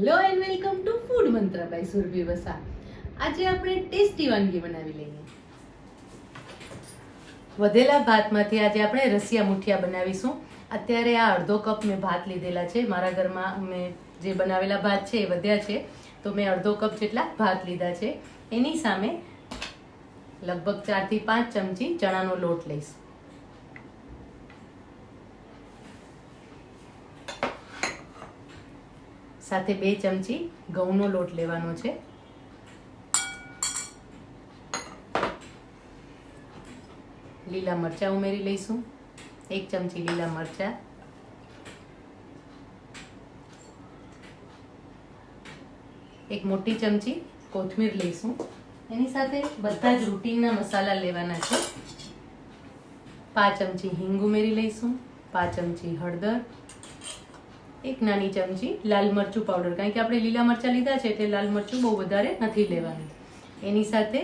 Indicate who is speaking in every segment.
Speaker 1: Hello and welcome to food Mantra by Surabhi Vasa આજે આપણે tasty વાનગી બનાવી લઈએ. વધેલા ભાતમાંથી આજે આપણે રસિયા મુઠિયા બનાવીશું. અત્યારે આ અડધો કપ મેં ભાત લીધેલા છે. મારા ઘરમાં મેં જે બનાવેલા ભાત છે એ વધ્યા છે. તો મેં અડધો કપ જેટલા ભાત લીધા છે. એની સામે લગભગ ચારથી પાંચ ચમચી ચણાનો લોટ લઈશ. સાથે બે ચમચી ઘઉંનો લોટ લેવાનો છે. લીલા મરચાં ઉમેરી લઈશું. એક ચમચી લીલા મરચાં. એક મોટી ચમચી કોથમીર લઈશું. એની સાથે બધા જ રૂટીનના મસાલા લેવાના છે. પાંચ ચમચી હિંગ ઉમેરી લઈશું. પાંચ ચમચી હળદર. એક નાની ચમચી લાલ મરચું પાવડર કારણ કે આપણે લીલા મરચાં લીધા છે એટલે લાલ મરચું બહુ વધારે નથી લેવાનું. એની સાથે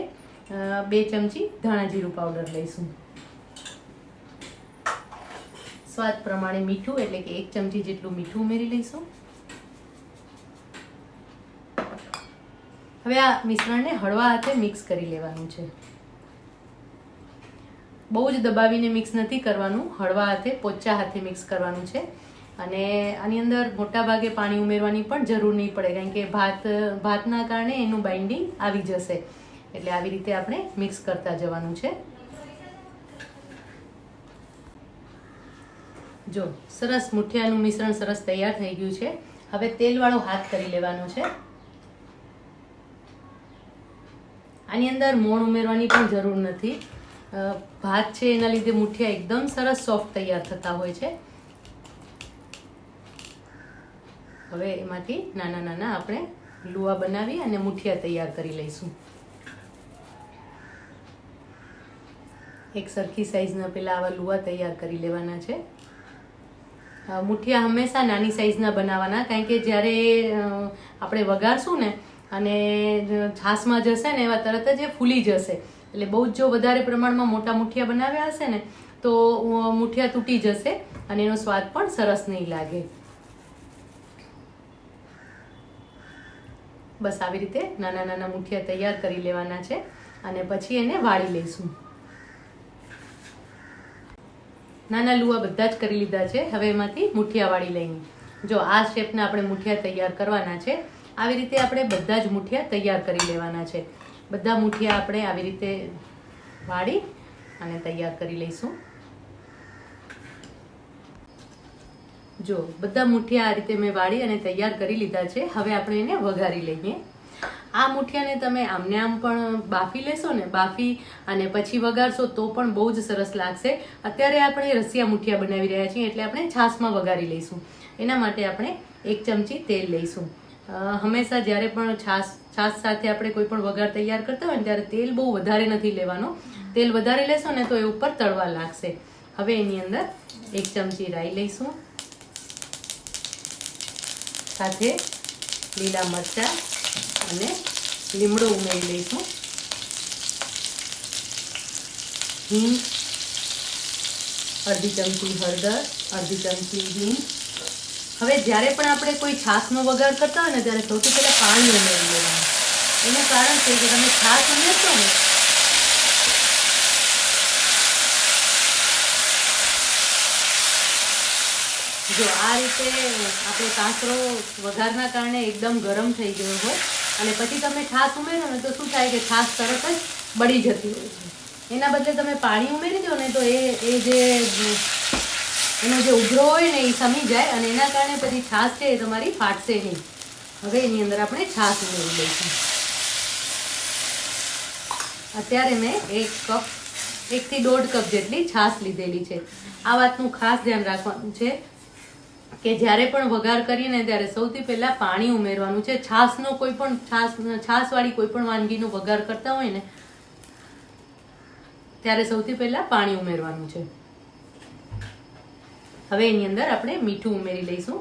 Speaker 1: બે ચમચી ધાણા જીરું પાવડર લઈશું. સ્વાદ પ્રમાણે મીઠું, એટલે કે એક ચમચી જેટલું મીઠું ઉમેરી લઈશું. હવે આ મિશ્રણને હળવા હાથે મિક્સ કરી લેવાનું છે. બહુ જ દબાવીને મિક્સ નથી કરવાનું, હળવા હાથે, પોચા હાથે મિક્સ કરવાનું છે. અને આની અંદર મોટા ભાગે પાણી ઉમેરવાની પણ જરૂર નહીં પડે, કારણ કે ભાત, ભાતના કારણે એનું બાઇન્ડિંગ આવી જશે. એટલે આવી રીતે આપણે મિક્સ કરતા જવાનું છે. જો, સરસ મુઠિયાનું મિશ્રણ સરસ તૈયાર થઈ ગયું છે. હવે તેલવાળો હાથ કરી લેવાનો છે. આની અંદર મોણ ઉમેરવાની પણ જરૂર નથી. ભાત છે એના લીધે મુઠિયા એકદમ સરસ સોફ્ટ તૈયાર થતા હોય છે. હવે એમાંથી નાના નાના આપણે લુવા બનાવી અને મુઠિયા તૈયાર કરી લઈશું. એક સરખી સાઈઝના પેલા આવા લુવા તૈયાર કરી લેવાના છે. મુઠિયા હંમેશા નાની સાઈઝના બનાવવાના, કારણ કે જ્યારે આપણે વઘારશું ને, અને છાસમાં જશે ને એવા તરત જ એ ફૂલી જશે. એટલે બહુ જ જો વધારે પ્રમાણમાં મોટા મુઠિયા બનાવ્યા હશે ને, તો મુઠિયા તૂટી જશે અને એનો સ્વાદ પણ સરસ નહીં લાગે. બસ આવી રીતે નાના નાના મુઠિયા તૈયાર કરી લેવાના છે અને પછી એને વાળી લઈશું. નાના લુવા બધા જ કરી લીધા છે. હવે એમાંથી મુઠિયા વાળી લઈને જો આ શેપના આપણે મુઠિયા તૈયાર કરવાના છે, આવી રીતે આપણે બધા જ મુઠિયા તૈયાર કરી લેવાના છે. બધા મુઠિયા આપણે આવી રીતે વાળી અને તૈયાર કરી લઈશું. જો, બધા મુઠિયા આ રીતે મેં વાળી અને તૈયાર કરી લીધા છે. હવે આપણે એને વઘારી લઈએ. આ મુઠિયાને તમે આમને આમ પણ બાફી લેશો ને, બાફી અને પછી વઘારશો તો પણ બહુ જ સરસ લાગશે. અત્યારે આપણે રસિયા મુઠિયા બનાવી રહ્યા છીએ, એટલે આપણે છાશમાં વઘારી લઈશું. એના માટે આપણે એક ચમચી તેલ લઈશું. હંમેશા જ્યારે પણ છાશ છાશ સાથે આપણે કોઈ પણ વઘાર તૈયાર કરતા હોય ને, ત્યારે તેલ બહુ વધારે નથી લેવાનું. તેલ વધારે લેશો ને, તો એ ઉપર તળવા લાગશે. હવે એની અંદર એક ચમચી રાઈ લઈશું. સાથે લીલા મરચાં અને લીમડો ઉમેરી લઈશું. હિંગ, અડધી ચમચી હળદર, અડધી ચમચી હિંગ. હવે જ્યારે પણ આપણે કોઈ છાશનો વઘાર કરતા હોય ને ત્યારે સૌથી પહેલાં પાણી ઉમેરી લેવાનું. એનું કારણ છે કે તમે છાશ ઉમેરશો ને જો આ રીતે આપણે કાંકરો વઘારના કારણે એકદમ ગરમ થઈ ગયો હોય અને પછી તમે છાશ ઉમેરો ને તો શું થાય કે છાશ તરત જ બળી જતી હોય છે. એના બદલે તમે પાણી ઉમેરી દો ને તો એ એ જે, એનો જે ઉભરો હોય ને એ સમી જાય અને એના કારણે પછી છાશ છે એ તમારી ફાટશે નહીં. હવે એની અંદર આપણે છાશ ઉમેરી દઈશું. અત્યારે મેં એક કપ એકથી દોઢ કપ જેટલી છાશ લીધેલી છે. આ વાતનું ખાસ ધ્યાન રાખવાનું છે. કે જ્યારે પણ વઘાર કરીએ ને ત્યારે સૌથી પહેલા પાણી ઉમેરવાનું છે. છાશનો કોઈ પણ છાશ, છાશવાળી કોઈ પણ વાનગીનો વઘાર કરતા હોય ને, ત્યારે સૌથી પહેલા પાણી ઉમેરવાનું છે. હવે એની અંદર આપણે મીઠું ઉમેરી લઈશું.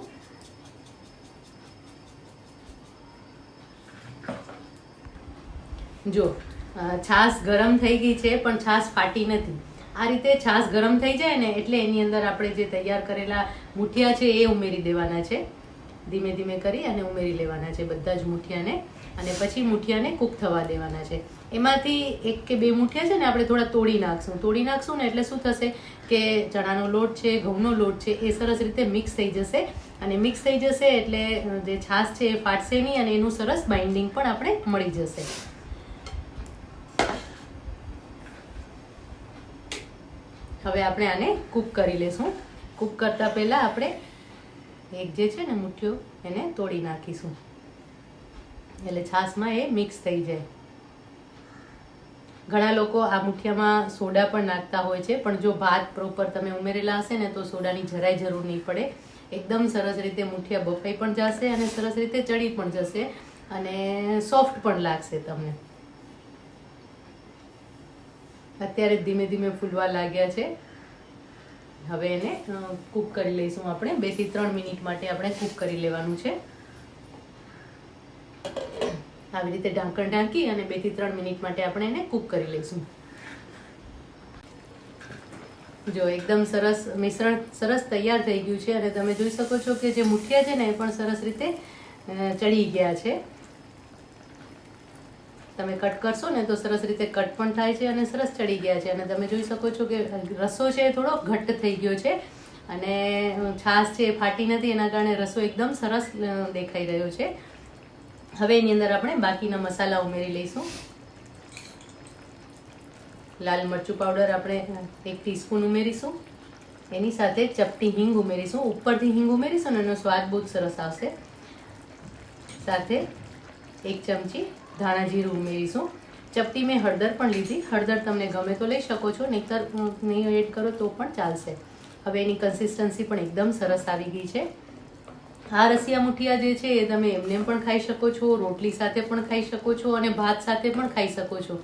Speaker 1: જો છાશ ગરમ થઈ ગઈ છે, પણ છાશ ફાટી નથી. આ રીતે છાશ ગરમ થઈ જાય ને એટલે એની અંદર આપણે જે તૈયાર કરેલા મુઠિયા છે એ ઉમેરી દેવાના છે. ધીમે ધીમે કરી અને ઉમેરી લેવાના છે બધા જ મુઠિયાને. અને પછી મુઠિયાને કૂક થવા દેવાના છે. એમાંથી એક કે બે મુઠિયા છે ને આપણે થોડા તોડી નાખશું. તોડી નાખશું ને એટલે શું થશે કે ચણાનો લોટ છે, ઘઉંનો લોટ છે, એ સરસ રીતે મિક્સ થઈ જશે. અને મિક્સ થઈ જશે એટલે જે છાશ છે એ ફાટશે નહીં અને એનું સરસ બાઇન્ડિંગ પણ આપણે મળી જશે. હવે આપણે આને કૂક કરી લેશું. કૂક કરતા પહેલા આપણે એક જે છે ને મુઠ્ઠીઓ એને તોડી નાખીશું. એટલે છાશમાં એ મિક્સ થઈ જાય. ઘણા લોકો આ મુઠિયામાં સોડા પણ નાખતા હોય છે, પણ જો ભાત પ્રોપર તમે ઉમેરેલા હશે ને તો સોડાની જરાય જરૂર નહીં પડે. એકદમ સરસ રીતે મુઠિયા બફાઈ પણ જશે અને સરસ રીતે ચડી પણ જશે અને સોફ્ટ પણ લાગશે તમને. અત્યારે ધીમે ધીમે ફૂલવા લાગ્યા છે. હવે એને કૂક કરી લઈશું આપણે. બેથી ત્રણ મિનિટ માટે આપણે કૂક કરી લેવાનું છે. આવી રીતે ઢાંકણ ઢાંકી અને બેથી ત્રણ મિનિટ માટે આપણે એને કૂક કરી લઈશું. જો એકદમ સરસ મિશ્રણ, સરસ તૈયાર થઈ ગયું છે. અને તમે જોઈ શકો છો કે જે મુઠિયા છે ને એ પણ સરસ રીતે ચડી ગયા છે. તમે કટ કરશો ને તો સરસ રીતે કટ પણ થાય છે અને સરસ ચડી ગયા છે. અને તમે જોઈ શકો છો કે રસો છે થોડો ઘટ્ટ થઈ ગયો છે અને છાશ છે ફાટી નથી, એના કારણે રસો એકદમ સરસ દેખાઈ રહ્યો છે. હવે એની અંદર આપણે બાકીના મસાલા ઉમેરી લઈશું. લાલ મરચું પાવડર આપણે એક ટીસ્પૂન ઉમેરીશું. એની સાથે ચપટી હિંગ ઉમેરીશું. ઉપરથી હિંગ ઉમેરીશું ને એનો સ્વાદ બહુ સરસ આવશે. સાથે એક ચમચી ધાણા જીરું ઉમેરીશું. ચપટી મેં હળદર પણ લીધી. હળદર તમને ગમે તો લઈ શકો છો, નહીંતર નહીં એડ કરો તો પણ ચાલશે. હવે એની કન્સિસ્ટન્સી પણ એકદમ સરસ આવી ગઈ છે. આ રસિયા મુઠિયા જે છે એ તમે એમને પણ ખાઈ શકો છો, રોટલી સાથે પણ ખાઈ શકો છો અને ભાત સાથે પણ ખાઈ શકો છો.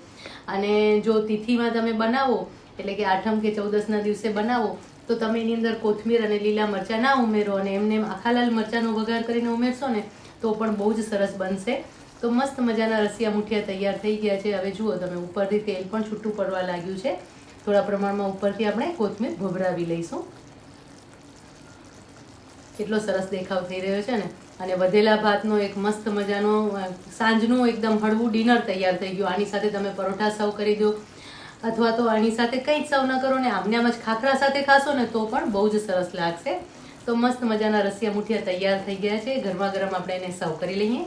Speaker 1: અને જો તિથિમાં તમે બનાવો, એટલે કે આઠમ કે ચૌદસના દિવસે બનાવો, તો તમે એની અંદર કોથમીર અને લીલા મરચાં ના ઉમેરો અને એમને આખા લાલ મરચાંનો વઘાર કરીને ઉમેરશો ને, તો પણ બહુ જ સરસ બનશે. તો મસ્ત મજાના રસિયા મુઠિયા તૈયાર થઈ ગયા છે. હવે જુઓ તમે, ઉપરથી તેલ પણ છૂટું પડવા લાગ્યું છે. થોડા પ્રમાણમાં ઉપરથી આપણે કોથમીર ભભરાવી લઈશું. કેટલો સરસ દેખાવ થઈ રહ્યો છે ને? અને વધેલા ભાતનો એક મસ્ત મજાનો સાંજનું એકદમ હળવું ડિનર તૈયાર થઈ ગયું. આની સાથે તમે પરોઠા સર્વ કરી દો. અથવા તો આની સાથે કંઈ જ સર્વ ન કરો ને, આમને આમ જ ખાખરા સાથે ખાશો ને, તો પણ બહુ જ સરસ લાગશે. તો મસ્ત મજાના રસિયા મુઠિયા તૈયાર થઈ ગયા છે. ગરમા ગરમ આપણે એને સર્વ કરી લઈએ.